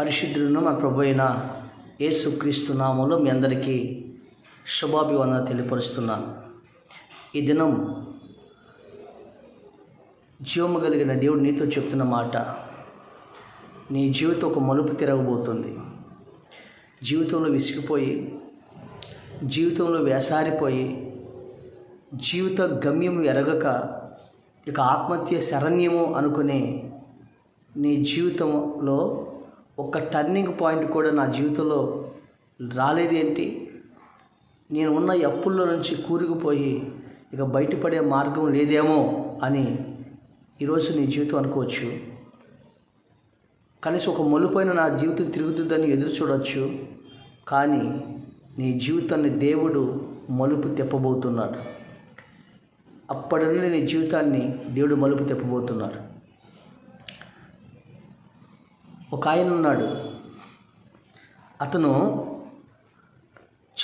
పరిశుద్ధులను మా ప్రభు అయిన యేసుక్రీస్తు నామంలో మీ అందరికీ శుభాభివందన తెలియపరుస్తున్నాను. ఈ దినం జీవము కలిగిన దేవుడు నీతో చెప్తున్న మాట నీ జీవితం ఒక మలుపు తిరగబోతుంది. జీవితంలో విసిగిపోయి జీవితంలో వేసారిపోయి జీవిత గమ్యం ఎరగక ఇక ఆత్మహత్య శరణ్యము అనుకునే నీ జీవితంలో ఒక టర్నింగ్ పాయింట్ కూడా నా జీవితంలో రాలేదేంటి నేను ఉన్న అప్పుల్లో నుంచి కూరుకుపోయి ఇక బయటపడే మార్గం లేదేమో అని ఈరోజు నీ జీవితం అనుకోవచ్చు. కనీసం ఒక మలుపైన నా జీవితం తిరుగుతుందని ఎదురు చూడవచ్చు కానీ నీ జీవితాన్ని దేవుడు మలుపు తెప్పబోతున్నాడు. అప్పటి నుండి నీ జీవితాన్ని దేవుడు మలుపు తెప్పబోతున్నాడు. ఒక ఆయన ఉన్నాడు. అతను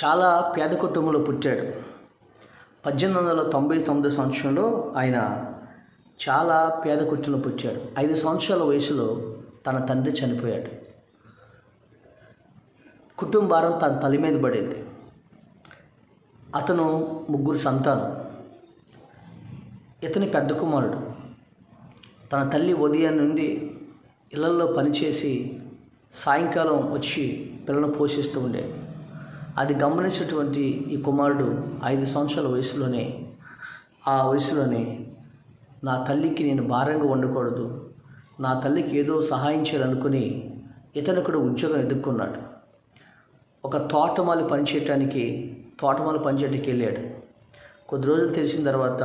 చాలా పేద కుటుంబంలో పుట్టాడు. పద్దెనిమిది వందల తొంభై తొమ్మిది సంవత్సరంలో ఆయన చాలా పేద కుటుంబంలో పుట్టాడు. ఐదు సంవత్సరాల వయసులో తన తండ్రి చనిపోయాడు. కుటుంబారం తన తల్లి మీద పడింది. అతను ముగ్గురు సంతానం. ఇతని పెద్ద కుమారుడు. తన తల్లి ఉదయం నుండి ఇళ్ళలో పనిచేసి సాయంకాలం వచ్చి పిల్లలను పోషిస్తూ ఉండేది. అది గమనించినటువంటి ఈ కుమారుడు ఐదు సంవత్సరాల వయసులోనే ఆ వయసులోనే నా తల్లికి నేను భారంగా ఉండకూడదు. నా తల్లికి ఏదో సహాయం చేయాలనుకుని ఇతను కూడా ఉద్యోగం ఎదుర్కొన్నాడు. ఒక తోటమాలి పనిచేయటానికి తోటమాలి పనిచేయడానికి వెళ్ళాడు. కొద్ది రోజులు తెలిసిన తర్వాత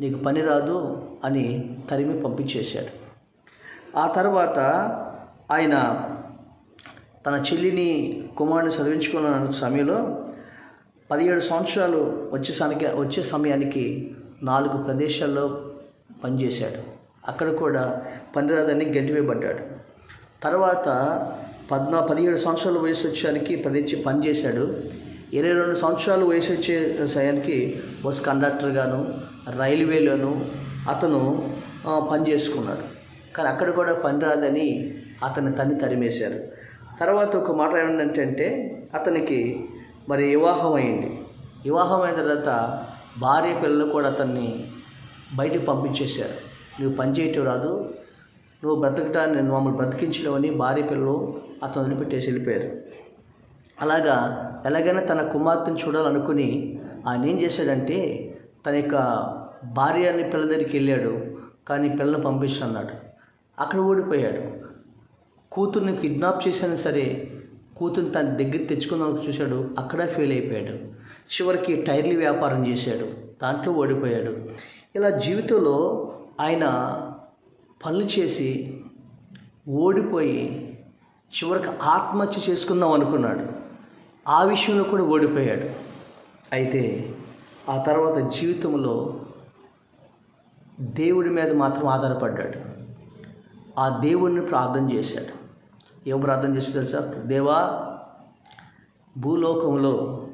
నీకు పని రాదు అని తరిమి పంపించేశాడు. ఆ తర్వాత ఆయన తన చెల్లిని కుమారుని చదివించుకున్న సమయంలో పదిహేడు సంవత్సరాలు వచ్చేసానికి వచ్చే సమయానికి నాలుగు ప్రదేశాల్లో పనిచేశాడు. అక్కడ కూడా పని రాదని తర్వాత పద్నా పదిహేడు సంవత్సరాల వయసు వచ్చానికి పదించి పని చేశాడు ఇరవై రెండు సంవత్సరాలు వయసు వచ్చే సమయానికి బస్ కండక్టర్గాను రైల్వేలోను అతను పనిచేసుకున్నాడు. పని చేసుకున్నాడు కానీ అక్కడ కూడా పని రాదని అతని తన్ని తరిమేశారు. తర్వాత ఒక మాట ఏమైందంటే అతనికి మరి వివాహం అయింది. వివాహం అయిన తర్వాత భార్య పిల్లలు కూడా అతన్ని బయటికి పంపించేశారు. నువ్వు పని చేయటం రాదు. నువ్వు బ్రతకటాన్ని నేను మమ్మల్ని బ్రతికించలేవని భార్య పిల్లలు అతను వదిలిపెట్టేసి వెళ్ళిపోయారు. అలాగా ఎలాగైనా తన కుమార్తెను చూడాలనుకుని ఆయన ఏం చేశాడంటే తన యొక్క భార్యని పిల్ల దగ్గరికి వెళ్ళాడు. కానీ పిల్లలు పంపిస్తున్నాడు అక్కడ ఓడిపోయాడు. కూతుర్ని కిడ్నాప్ చేసినా సరే కూతుర్ని తన దగ్గర తెచ్చుకుందామని చూశాడు అక్కడ ఫెయిల్ అయిపోయాడు. చివరికి టైర్లు వ్యాపారం చేశాడు దాంట్లో ఓడిపోయాడు. ఇలా జీవితంలో ఆయన పనులు చేసి ఓడిపోయి చివరికి ఆత్మహత్య చేసుకుందాం అనుకున్నాడు. ఆ విషయంలో కూడా ఓడిపోయాడు. అయితే ఆ తర్వాత జీవితంలో దేవుడి మీద మాత్రం ఆధారపడ్డాడు. ఆ దేవుణ్ణి ప్రార్థన చేశాడు. ఏం ప్రార్థన చేసి తెలుసా? దేవా భూలోకంలో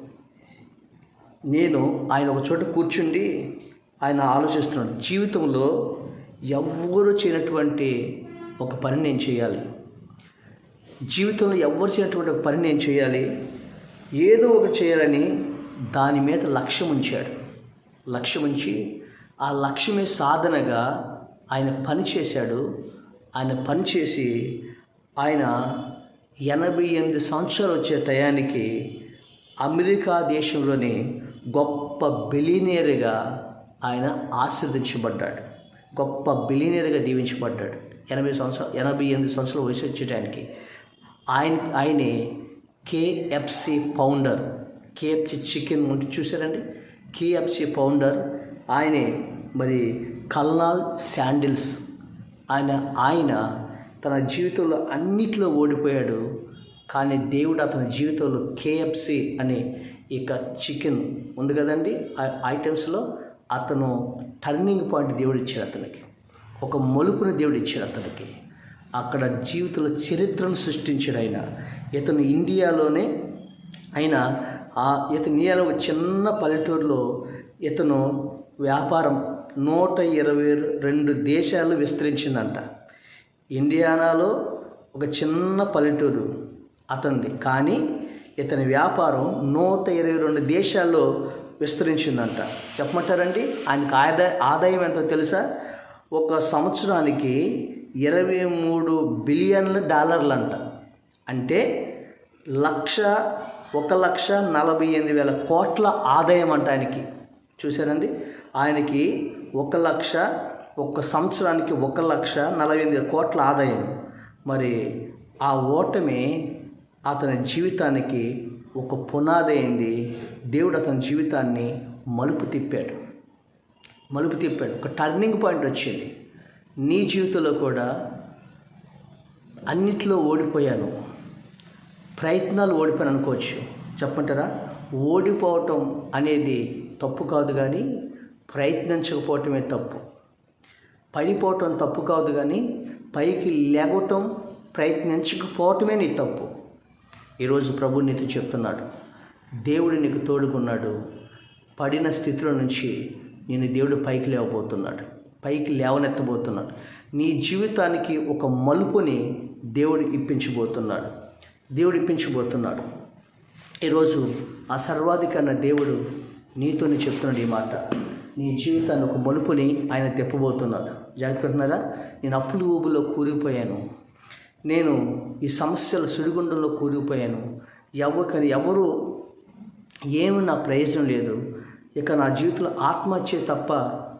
నేను ఆయన ఒక చోట కూర్చుండి ఆయన ఆలోచిస్తున్నాను జీవితంలో ఎవ్వరూ చేయనటువంటి ఒక పని నేను చేయాలి. జీవితంలో ఎవ్వరు చేయనటువంటి ఒక పని నేను చేయాలి. ఏదో ఒకటి చేయాలని దాని మీద లక్ష్యం ఉంచాడు. లక్ష్యం ఉంచి ఆ లక్ష్యమే సాధనగా ఆయన పని చేశాడు. ఆయన పనిచేసి ఆయన ఎనభై ఎనిమిది సంవత్సరాలు వచ్చే టయానికి అమెరికా దేశంలోని గొప్ప బిలీనియర్గా ఆయన ఆశీర్వదించబడ్డాడు. గొప్ప బిలీనియర్గా దీవించబడ్డాడు. ఎనభై సంవత్సరాలు ఎనభై ఎనిమిది సంవత్సరాల వయసు వచ్చేటానికి ఆయన ఆయనే కేఎఫ్సి ఫౌండర్. కేఎఫ్సి చికెన్ ఉంటే చూసారండి కేఎఫ్సి ఫౌండర్. ఆయనే మరి కల్నాల్ శాండిల్స్ ఆయన ఆయన తన జీవితంలో అన్నిట్లో ఓడిపోయాడు. కానీ దేవుడు అతని జీవితంలో కేఎఫ్సి అనే ఇక చికెన్ ఉంది కదండి? ఆ ఐటమ్స్లో అతను టర్నింగ్ పాయింట్ దేవుడు ఇచ్చాడు అతనికి. ఒక మలుపుని దేవుడు ఇచ్చాడు అతనికి. అక్కడ జీవితంలో చరిత్రను సృష్టించాడు ఆయన. ఇతను ఇండియాలోనే ఆయన ఆ ఇతను ఇండియాలో ఒక చిన్న పల్లెటూరులో ఇతను వ్యాపారం నూట ఇరవై రెండు దేశాలు విస్తరించిందంట. ఇండియానాలో ఒక చిన్న పల్లెటూరు అతనిది. కానీ ఇతని వ్యాపారం నూట ఇరవై రెండు దేశాల్లో విస్తరించిందంట. చెప్పమంటారండి? ఆయనకి ఆదాయ ఆదాయం ఎంతో తెలుసా? ఒక సంవత్సరానికి ఇరవై మూడు బిలియన్ల డాలర్లు అంట అంటే లక్ష ఒక లక్ష నలభై ఎనిమిది వేల కోట్ల ఆదాయం అంట ఆయనకి. చూశారండి? ఆయనకి ఒక లక్ష ఒక సంవత్సరానికి ఒక లక్ష నలభై ఎనిమిది కోట్ల ఆదాయం. మరి ఆ ఓటమి అతని జీవితానికి ఒక పునాది అయింది. దేవుడు అతని జీవితాన్ని మలుపు తిప్పాడు. మలుపు తిప్పాడు. ఒక టర్నింగ్ పాయింట్ వచ్చింది. నీ జీవితంలో కూడా అన్నిట్లో ఓడిపోయాను. ప్రయత్నాలు ఓడిపోయాను అనుకోవచ్చు. చెప్పంటారా? ఓడిపోవటం అనేది తప్పు కాదు కానీ ప్రయత్నించకపోవటమే తప్పు. పడిపోవటం తప్పు కాదు కానీ పైకి లేగటం ప్రయత్నించకపోవటమే నీ తప్పు. ఈరోజు ప్రభు నీతో చెప్తున్నాడు. దేవుడు నీకు తోడుకున్నాడు. పడిన స్థితిలో నుంచి నేను దేవుడు పైకి లేవబోతున్నాడు. పైకి లేవనెత్తబోతున్నాడు. నీ జీవితానికి ఒక మలుపుని దేవుడు ఇప్పించబోతున్నాడు. దేవుడు ఇప్పించబోతున్నాడు. ఈరోజు ఆ సర్వాధికారిన దేవుడు నీతోనే చెప్తున్నాడు ఈ మాట. నీ జీవితాన్ని ఒక మలుపుని ఆయన తెప్పబోతున్నాడు. జాగ్రత్తన్నారా నేను అప్పులు ఊబులో కూరిపోయాను. నేను ఈ సమస్యల సుడిగుండంలో కూరిపోయాను. ఎవరికని ఎవరు ఏమి నా ప్రయోజనం లేదు. ఇక నా జీవితంలో ఆత్మహత్య తప్ప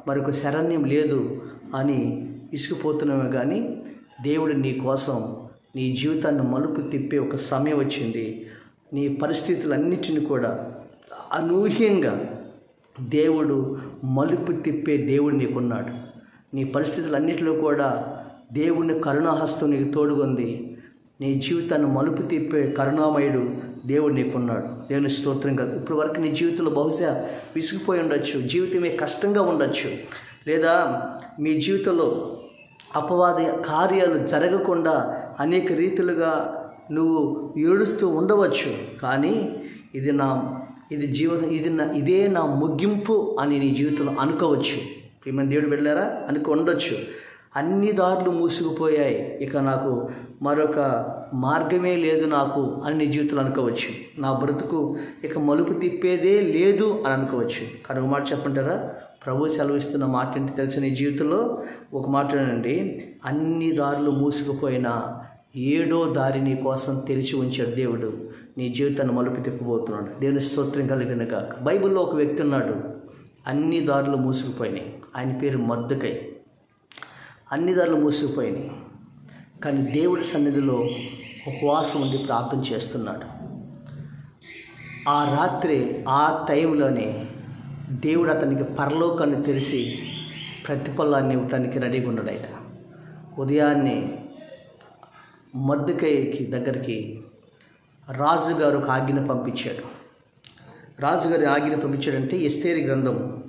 మరొక శరణ్యం లేదు అని ఇసుకుపోతున్నామే కానీ దేవుడు నీ కోసం నీ జీవితాన్ని మలుపు తిప్పే ఒక సమయం వచ్చింది. నీ పరిస్థితులన్నిటిని కూడా అనూహ్యంగా దేవుడు మలుపు తిప్పే దేవుడు నీకున్నాడు. నీ పరిస్థితులన్నింటిలో కూడా దేవుని కరుణాహస్తం నీకు తోడుగుంది. నీ జీవితాన్ని మలుపు తిప్పే కరుణామయుడు దేవుడు నీకున్నాడు. దేవుని స్తోత్రం కాదు. ఇప్పుడు వరకు నీ జీవితంలో బహుశా విసిగిపోయి ఉండొచ్చు జీవితమే కష్టంగా ఉండొచ్చు. లేదా మీ జీవితంలో అపవాద కార్యాలు జరగకుండా అనేక రీతులుగా నువ్వు ఏడుస్తూ ఉండవచ్చు. కానీ ఇది నా ఇది జీవితం ఇది నా ఇదే నా ముగింపు అని నీ జీవితంలో అనుకోవచ్చు. ప్రియమైన దేవుడు వెళ్ళారా అనుకో ఉండొచ్చు అన్ని దారులు మూసుకుపోయాయి. ఇక నాకు మరొక మార్గమే లేదు నాకు అని నీ జీవితంలో అనుకోవచ్చు. నా బ్రతుకు ఇక మలుపు తిప్పేదే లేదు అని అనుకోవచ్చు. కానీ ఒక మాట చెప్పంటారా? ప్రభు సెలవిస్తున్న మాట ఏంటి తెలిసిన నీ జీవితంలో? ఒక మాట అండి అన్ని దారులు మూసుకుపోయినా ఏడో దారి నీ కోసం తెరిచి ఉంచాడు దేవుడు. నీ జీవితాన్ని మలుపు తిప్పబోతున్నాడు. దేవుని స్తోత్రం కలిగిన కాక బైబిల్లో ఒక వ్యక్తి ఉన్నాడు. అన్ని దారులు మూసుకుపోయినాయి. ఆయన పేరు మద్దుకై అన్ని దారులు మూసుకుపోయినాయి. కానీ దేవుడి సన్నిధిలో ఉపవాసం ఉండి ప్రార్థన చేస్తున్నాడు. ఆ రాత్రి ఆ టైంలోనే దేవుడు అతనికి పరలోకాన్ని తెరిచి ప్రతిఫలాన్ని ఇవ్వటానికి రెడీగా ఉన్నాడు ఆయన. ఉదయాన్నే మద్దుకైకి దగ్గరికి రాజుగారు ఒక ఆజ్ఞ పంపించాడు. రాజుగారి ఆజ్ఞ పంపించాడంటే ఎస్తేరి గ్రంథం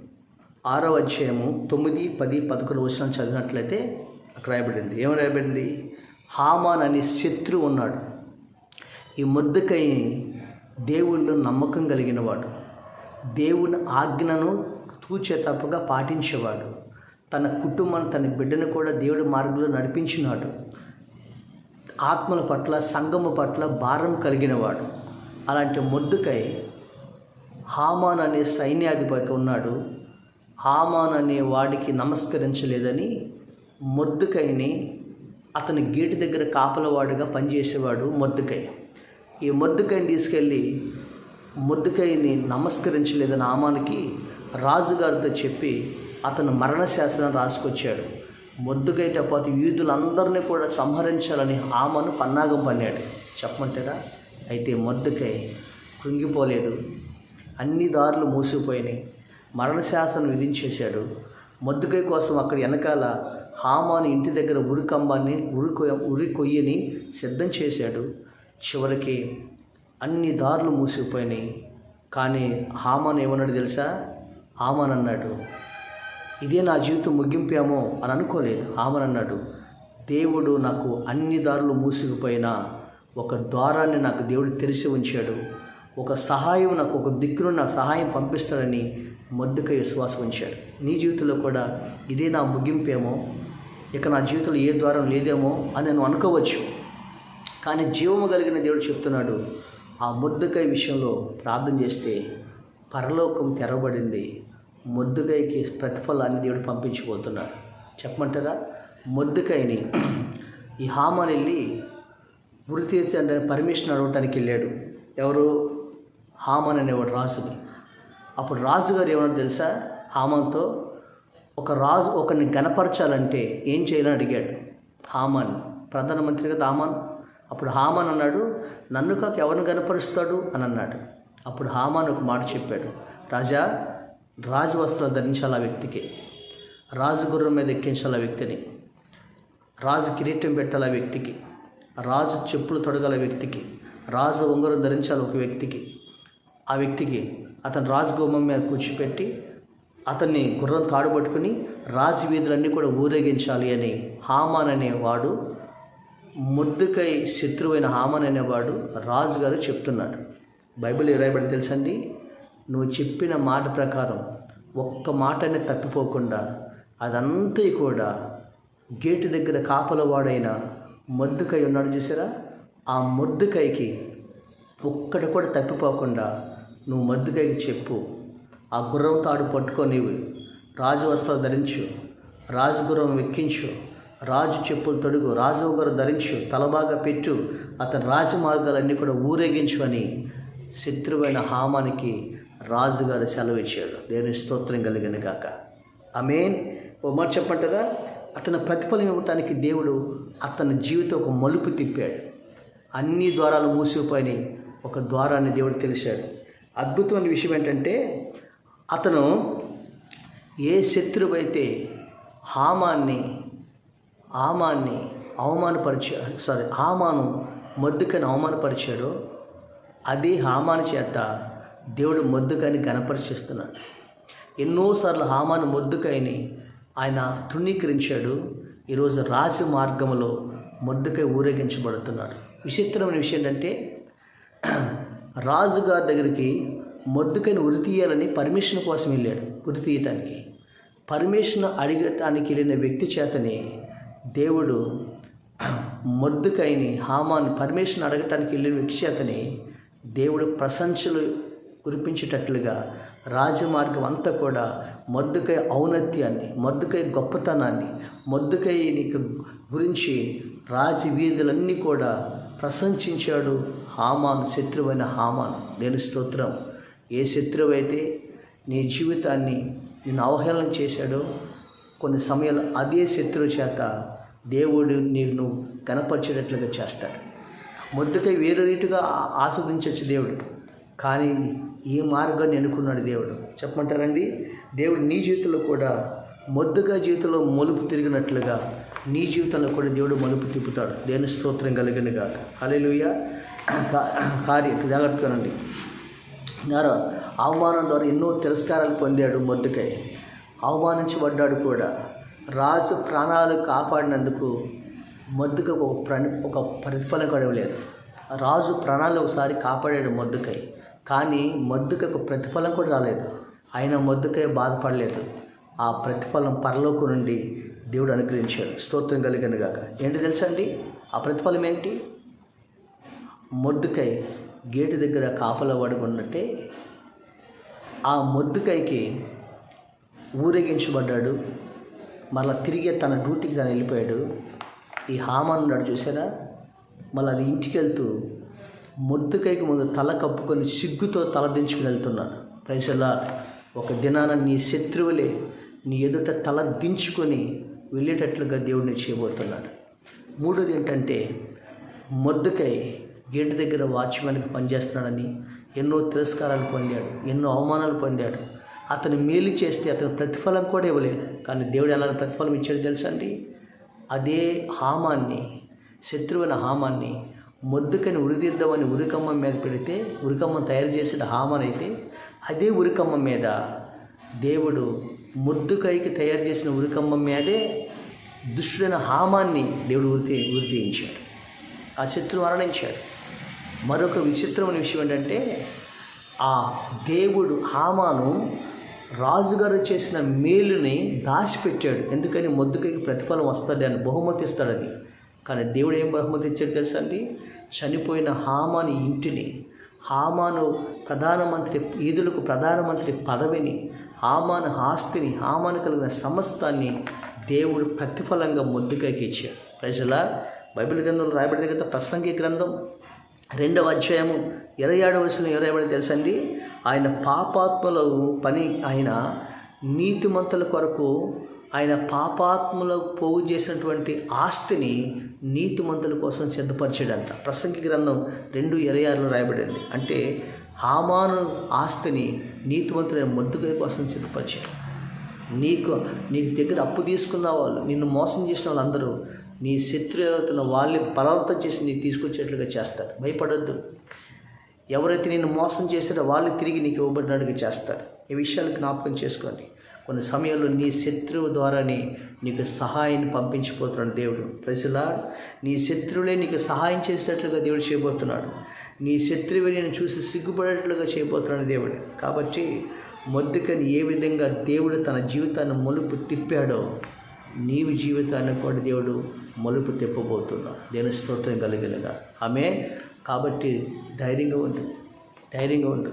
ఆరో అధ్యాయము తొమ్మిది పది పదకొండు వచ్చిన చదివినట్లయితే అక్కడ రాయబడింది. ఏమి రాయబడింది? హామాన్ అనే శత్రువు ఉన్నాడు. ఈ ముద్దకై దేవుళ్ళు నమ్మకం కలిగినవాడు దేవుని ఆజ్ఞను తూచే తప్పగా పాటించేవాడు. తన కుటుంబాన్ని తన బిడ్డను కూడా దేవుడి మార్గంలో నడిపించినాడు. ఆత్మల పట్ల సంగము పట్ల భారం కలిగినవాడు. అలాంటి మొద్దుకై హామాన్ అనే సైన్యాధిపతి ఉన్నాడు. హామాన్ అనే వాడికి నమస్కరించలేదని మొద్దుకైని అతని గేటు దగ్గర కాపలవాడుగా పనిచేసేవాడు మొద్దుకై. ఈ మొద్దుకైని తీసుకెళ్ళి మొద్దుకైని నమస్కరించలేదని ఆమానికి రాజుగారితో చెప్పి అతను మరణశాసనం రాసుకొచ్చాడు. మొద్దుకైట పోతే యూదులందరినీ కూడా సంహరించాలని హామను పన్నాగం పన్నాడు. చెప్పమంటారా అయితే మొద్దుకై కృంగిపోలేదు. అన్ని దారులు మూసిపోయినాయి. మరణశాసనం విధించేశాడు. మొద్దుకై కోసం అక్కడ వెనకాల హామాను ఇంటి దగ్గర ఉరికంబాన్ని ఉరి ఉరి కొయ్యని సిద్ధం చేశాడు. చివరికి అన్ని దారులు మూసిపోయినాయి. కానీ హామాన్ ఏమన్నాడు తెలుసా? హామాన్ అన్నాడు ఇదే నా జీవితం ముగింపేమో అని అనుకోలేదు ఆమెనన్నాడు అన్నాడు దేవుడు నాకు అన్ని దారులు మూసుకుపోయినా ఒక ద్వారాన్ని నాకు దేవుడు తెరిచి ఉంచాడు. ఒక సహాయం నాకు ఒక దిక్కును నాకు సహాయం పంపిస్తాడని మొద్దుకై విశ్వాసం ఉంచాడు. నీ జీవితంలో కూడా ఇదే నా ముగింపేమో? ఇక నా జీవితంలో ఏ ద్వారం లేదేమో అని నేను అనుకోవచ్చు. కానీ జీవము కలిగిన దేవుడు చెప్తున్నాడు ఆ ముద్దుకై విషయంలో ప్రార్థన చేస్తే పరలోకం తెరవబడింది. ముద్దుకైకి ప్రతిఫలాన్ని దేవుడు పంపించిపోతున్నాడు. చెప్పమంటారా? మొద్దుకైని ఈ హామాన్ వెళ్ళి ఉరి తీర్చి అంటే పర్మిషన్ అడగటానికి వెళ్ళాడు. ఎవరు? హామాన్ అనేవాడు రాజుని. అప్పుడు రాజుగారు ఏమన్నా తెలుసా? హామాన్తో ఒక రాజు ఒకరిని గనపరచాలంటే ఏం చేయాలని అడిగాడు. హామాన్ ప్రధానమంత్రి కదా హామాన్. అప్పుడు హామాన్ అన్నాడు నన్ను కాక ఎవరిని గనపరుస్తాడు అని అన్నాడు. అప్పుడు హామాన్ ఒక మాట చెప్పాడు. రాజా రాజు వస్త్రాలు ధరించాలి ఆ వ్యక్తికి? రాజు గుర్రం మీద ఎక్కించాలి ఆ వ్యక్తిని? రాజు కిరీటం పెట్టాలి ఆ వ్యక్తికి? రాజు చెప్పులు తొడగల వ్యక్తికి? రాజు ఉంగరం ధరించాలి ఒక వ్యక్తికి? ఆ వ్యక్తికి అతను రాజు మీద కూర్చోపెట్టి అతన్ని గుర్రం తాడు పట్టుకుని రాజు వీధులన్నీ కూడా ఊరేగించాలి అని హామాన్ అనేవాడు ముద్దుకై శత్రువైన హామాన్ అనేవాడు రాజుగారు చెప్తున్నాడు. బైబిల్ రాయబడి తెలుసండి? నువ్వు చెప్పిన మాట ప్రకారం ఒక్క మాటనే తప్పిపోకుండా అదంతా కూడా గేటు దగ్గర కాపలవాడైన మొద్దుకై ఉన్నాడు చూసారా? ఆ మొద్దుకైకి ఒక్కటి కూడా తప్పిపోకుండా నువ్వు మొద్దుకైకి చెప్పు. ఆ గుర్రం తాడు పట్టుకొని రాజు వస్త్రాలు ధరించు. రాజు గుర్రం ఎక్కించు రాజు చెప్పులు తొడుగు. రాజు గారు ధరించు. తలబాగా పెట్టు. అతని రాజమార్గాలన్నీ కూడా ఊరేగించు అని శత్రువైన హామానికి రాజుగారు సెలవు ఇచ్చాడు దేవుని స్తోత్రం కలిగిన గాక. అమేన్ ఓ మాట చెప్పంటారా అతని ప్రతిఫలం ఇవ్వటానికి దేవుడు అతని జీవితం ఒక మలుపు తిప్పాడు. అన్ని ద్వారాలు మూసిపోయినాయి. ఒక ద్వారాన్ని దేవుడు తెలిసాడు అద్భుతమైన విషయం ఏంటంటే అతను ఏ శత్రువు అయితే హామాన్ని ఆమాన్ని అవమానపరిచే సారీ ఆమాను మొద్దుకని అవమానపరిచాడో అదే హామాను చేత దేవుడు మొద్దుకని గణపరిచేస్తున్నాడు. ఎన్నోసార్లు హామాను మొద్దుకైని ఆయన తృణీకరించాడు. ఈరోజు రాజు మార్గంలో మొద్దుకై ఊరేగించబడుతున్నాడు. విచిత్రమైన విషయం ఏంటంటే రాజుగారి దగ్గరికి మొద్దుకని ఉరి తీయాలని పర్మిషన్ కోసం వెళ్ళాడు ఉరి తీయటానికి. పర్మిషన్ అడగటానికి వెళ్ళిన వ్యక్తి చేతనే దేవుడు మొద్దుకైని హామాను పర్మిషన్ అడగటానికి వెళ్ళిన వ్యక్తి చేతనే దేవుడు ప్రశంసలు కురిపించేటట్లుగా రాజమార్గం అంతా కూడా మద్దుకై ఔన్నత్యాన్ని మద్దుకై గొప్పతనాన్ని మద్దుకై నీకు గురించి రాజవీధులన్నీ కూడా ప్రశంసించాడు హామాన్ శత్రువైన హామాన్. దేని స్తోత్రం. ఏ శత్రువు అయితే నీ జీవితాన్ని నేను అవహేళన చేశాడో కొన్ని సమయాలు అదే శత్రువు చేత దేవుడు నేను కనపరిచేటట్లుగా చేస్తాడు. మొద్దుకై వేరే రీతిగా ఆస్వాదించవచ్చు దేవుడు. కానీ ఈ మార్గాన్ని ఎన్నుకున్నాడు దేవుడు? చెప్పమంటారండి? దేవుడు నీ జీవితంలో కూడా మొద్దుగా జీవితంలో మలుపు తిరిగినట్లుగా నీ జీవితంలో కూడా దేవుడు మలుపు తిప్పుతాడు. దేని స్తోత్రం కలిగినగా అలెలుయ కార్య జాగ్రత్తగానండి నారా అవమానం ద్వారా ఎన్నో తిరస్కారాలు పొందాడు మొద్దుకై. అవమానించబడ్డాడు కూడా. రాజు ప్రాణాలు కాపాడినందుకు మొద్దుకు ఒక ప్ర ఒక ప్రతిఫలం కూడా రాజు ప్రాణాలు ఒకసారి కాపాడాడు మొద్దుకై. కానీ మొద్దుకకు ప్రతిఫలం కూడా రాలేదు. ఆయన మద్దుకే బాధపడలేదు. ఆ ప్రతిఫలం పరలోకు నుండి దేవుడు అనుగ్రహించాడు. స్తోత్రం కలిగిన గాక. ఏంటి తెలుసా అండి? ఆ ప్రతిఫలం ఏంటి? మొద్దుకై గేటు దగ్గర కాపల పడుకున్నట్టే ఆ మొద్దుకైకి ఊరేగించబడ్డాడు. మళ్ళీ తిరిగి తన డ్యూటీకి తను వెళ్ళిపోయాడు. ఈ హామాన్ ఉన్నాడు చూసారా? మళ్ళీ అది ఇంటికి వెళ్తూ మొద్దుకైకి ముందు తల కప్పుకొని సిగ్గుతో తల దించుకుని వెళ్తున్నాడు. ప్రజలా ఒక దినాన నీ శత్రువులే నీ ఎదుట తల దించుకొని వెళ్ళేటట్లుగా దేవుడిని చేయబోతున్నాడు. మూడోది ఏంటంటే మొద్దుకై గేటు దగ్గర వాచ్మెన్కి పనిచేస్తున్నాడని ఎన్నో తిరస్కారాలు పొందాడు ఎన్నో అవమానాలు పొందాడు. అతను మేలు చేస్తే అతను ప్రతిఫలం కూడా ఇవ్వలేదు. కానీ దేవుడు ఎలా ప్రతిఫలం ఇచ్చాడు తెలుసా అండి? అదే హామాన్ని శత్రువైన హామాన్ని మొద్దుకని ఉరిదిద్దామని ఉరికమ్మం మీద పెడితే ఉరికమ్మం తయారు చేసిన హామనైతే అయితే అదే ఉరికమ్మం మీద దేవుడు ముద్దుకైకి తయారు చేసిన ఉరికమ్మం మీదే దుష్టుడైన హామాన్ని దేవుడు ఉరి ఉరితీయించాడు. ఆ శత్రువు మరణించాడు. మరొక విచిత్రమైన విషయం ఏంటంటే ఆ దేవుడు హామాను రాజుగారు చేసిన మేలుని దాచిపెట్టాడు. ఎందుకని? మొద్దుకైకి ప్రతిఫలం వస్తుంది అని బహుమతి ఇస్తాడని కానీ దేవుడు ఏం బహుమతి ఇచ్చాడు తెలుసా అండి? చనిపోయిన హామాను ఇంటిని హామాను ప్రధానమంత్రి ఈదులకు ప్రధానమంత్రి పదవిని హామాను ఆస్తిని హామాను కలిగిన సమస్తాన్ని దేవుడు ప్రతిఫలంగా ముద్దుకైకి ఇచ్చాడు. ప్రజల బైబిల్ గ్రంథంలో రాయబడిన కదా ప్రసంగి గ్రంథం రెండవ అధ్యాయము ఇరవై ఏడవ వయసులో ఇరవై ఏడు తెలుసండి? ఆయన పాపాత్మలో పని ఆయన నీతిమంతుల కొరకు ఆయన పాపాత్ములకు పోగు చేసినటువంటి ఆస్తిని నీతిమంతుల కోసం సిద్ధపరిచాడంట. ప్రసంగి గ్రంథం రెండు ఇరవై ఆరులో రాయబడింది. అంటే హామాను ఆస్తిని నీతిమంతులైన ముద్దుగా కోసం సిద్ధపరిచాడు. నీకు నీకు దగ్గర అప్పు తీసుకున్న వాళ్ళు నిన్ను మోసం చేసిన వాళ్ళందరూ నీ శత్రువులతో వాళ్ళని బలవంతం చేసి నీకు తీసుకొచ్చేట్లుగా చేస్తారు. భయపడొద్దు. ఎవరైతే నిన్ను మోసం చేశారో వాళ్ళు తిరిగి నీకు ఇవ్వబడినట్టుగా చేస్తారు. ఈ విషయాలు జ్ఞాపకం చేసుకోండి. కొన్ని సమయంలో నీ శత్రువు ద్వారానే నీకు సహాయాన్ని పంపించిపోతున్నాడు దేవుడు. ప్రజలా నీ శత్రువులే నీకు సహాయం చేసేటట్లుగా దేవుడు చేయబోతున్నాడు. నీ శత్రువు నేను చూసి సిగ్గుపడేట్లుగా చేయబోతున్నాడు దేవుడు. కాబట్టి మొద్దుకని ఏ విధంగా దేవుడు తన జీవితాన్ని మలుపు తిప్పాడో నీవు జీవితాన్ని కూడా దేవుడు మలుపు తిప్పబోతున్నాడు దేని స్తోత్రం కలిగినగా. ఆమె కాబట్టి ధైర్యంగా ఉండు. ధైర్యంగా ఉండు.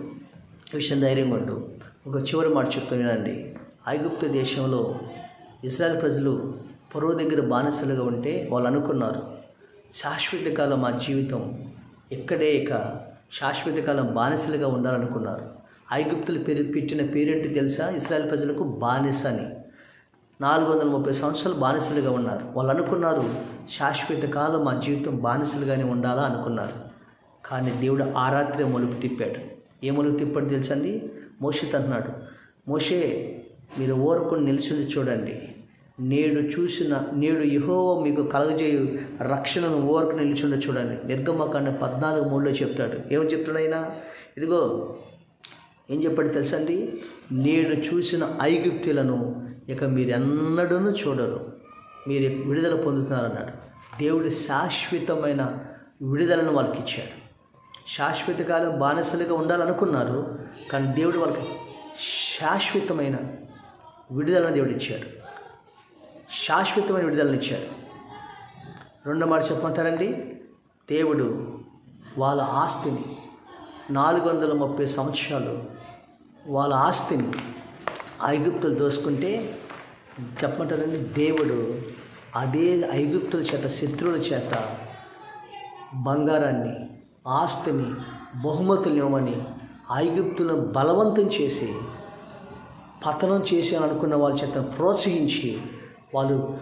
విషయం ధైర్యంగా ఉండు. ఒక చివరి మాట చెప్తాను వినండి ఐగుప్తు దేశంలో ఇస్రాయల్ ప్రజలు పొరవ దగ్గర బానిసలుగా ఉంటే వాళ్ళు అనుకున్నారు శాశ్వత కాలం మా జీవితం ఇక్కడే ఇక శాశ్వత కాలం బానిసలుగా ఉండాలనుకున్నారు. ఐగుప్తులు పేరు పెట్టిన పేరేంటి తెలుసా? ఇస్రాయల్ ప్రజలకు బానిస అని. నాలుగు వందల ముప్పై సంవత్సరాలు బానిసలుగా ఉన్నారు. వాళ్ళు అనుకున్నారు శాశ్వత కాలం మా జీవితం బానిసలుగానే ఉండాలా? అనుకున్నారు. కానీ దేవుడు ఆ రాత్రి మలుపు తిప్పాడు. ఏ మలుపు తిప్పాడు తెలుసండి మోషిత్ అంటున్నాడు మోషే మీరు ఓరుకుని నిలిచింది చూడండి. నేడు చూసిన నేడు యహోవ మీకు కలగజేయు రక్షణను ఓరకు నిలిచిండ చూడండి. నిర్గమకాండ పద్నాలుగు మూడులో చెప్తాడు. ఏమని చెప్తాడు ఆయన? ఇదిగో ఏం చెప్పాడు తెలుసండి నేడు చూసిన ఐగుప్తులను ఇక మీరు ఎన్నడూ చూడరు. మీరు విడుదల పొందుతున్నారన్నాడు. దేవుడు శాశ్వతమైన విడుదలను వాళ్ళకి ఇచ్చాడు. శాశ్వత కాలం బానిసలుగా ఉండాలనుకున్నారు కానీ దేవుడు వాళ్ళకి శాశ్వతమైన విడుదలను దేవుడు ఇచ్చాడు శాశ్వతమైన విడుదలను ఇచ్చాడు రెండో మాట చెప్పమంటారండి దేవుడు వాళ్ళ ఆస్తిని నాలుగు వందల ముప్పై సంవత్సరాలు వాళ్ళ ఆస్తిని ఐగుప్తులు దోసుకుంటే చెప్పమంటారండి? దేవుడు అదే ఐగుప్తుల చేత శత్రువుల చేత బంగారాన్ని ఆస్తిని బహుమతులు ఇవ్వమని ఐగుప్తులను బలవంతం చేసి పతనం చేసి అనుకున్న వాళ్ళ చేత ప్రోత్సహించి వాళ్ళు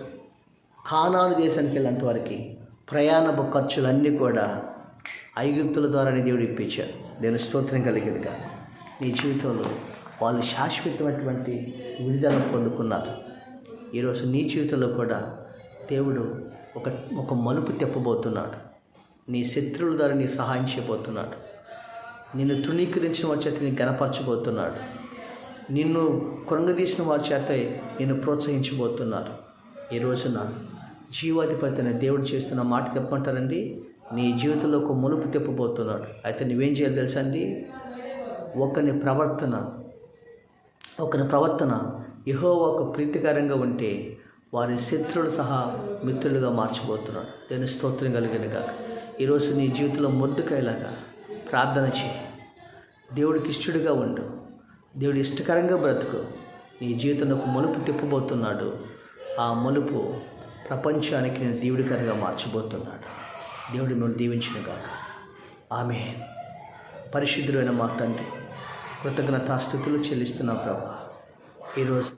కానాను దేశానికి వెళ్ళేంత వరకు ప్రయాణపు ఖర్చులన్నీ కూడా ఐగుప్తుల ద్వారానే దేవుడు ఇప్పించారు. నేను స్తోత్రం కలిగిందిగా. నీ జీవితంలో వాళ్ళు శాశ్వతమైనటువంటి విడుదలను పొందుకున్నారు. ఈరోజు నీ జీవితంలో కూడా దేవుడు ఒక ఒక మలుపు తెప్పబోతున్నాడు. నీ శత్రువుల ద్వారా నీ సహాయం చేయబోతున్నాడు. నిన్ను తృణీకరించిన వారి నీ గనపరచబోతున్నాడు నిన్ను కృంగదీసిన వారి చేత నిన్ను ప్రోత్సహించబోతున్నారు. ఈ రోజున జీవాధిపతి అనే దేవుడు చేస్తున్న మాట చెప్పమంటారండి నీ జీవితంలో ఒక ములుపు తెప్పబోతున్నాడు. అయితే నువ్వేం చేయాలి తెలుసా అండి? ఒకని ప్రవర్తన ఒకని ప్రవర్తన యహో ఒక ప్రీతికరంగా ఉంటే వారి శత్రువులు సహా మిత్రులుగా మార్చబోతున్నాడు. నేను స్తోత్రం కలిగిన కాక ఈరోజు నీ జీవితంలో ముద్దుకైలాగా ప్రార్థన చేయి. దేవుడికి ఇష్టడుగా ఉండు. దేవుడు ఇష్టకరంగా బ్రతుకు. నీ జీవితంలో ఒక మలుపు తిప్పబోతున్నాడు. ఆ మలుపు ప్రపంచానికి నేను దేవుడికరంగా మార్చబోతున్నాడు. దేవుడు మిమ్మల్ని దీవించిన కాక ఆమె పరిశుద్ధులైన మా తండ్రి కృతజ్ఞతాస్థుతులు చెల్లిస్తున్నాం ప్రభా. ఈరోజు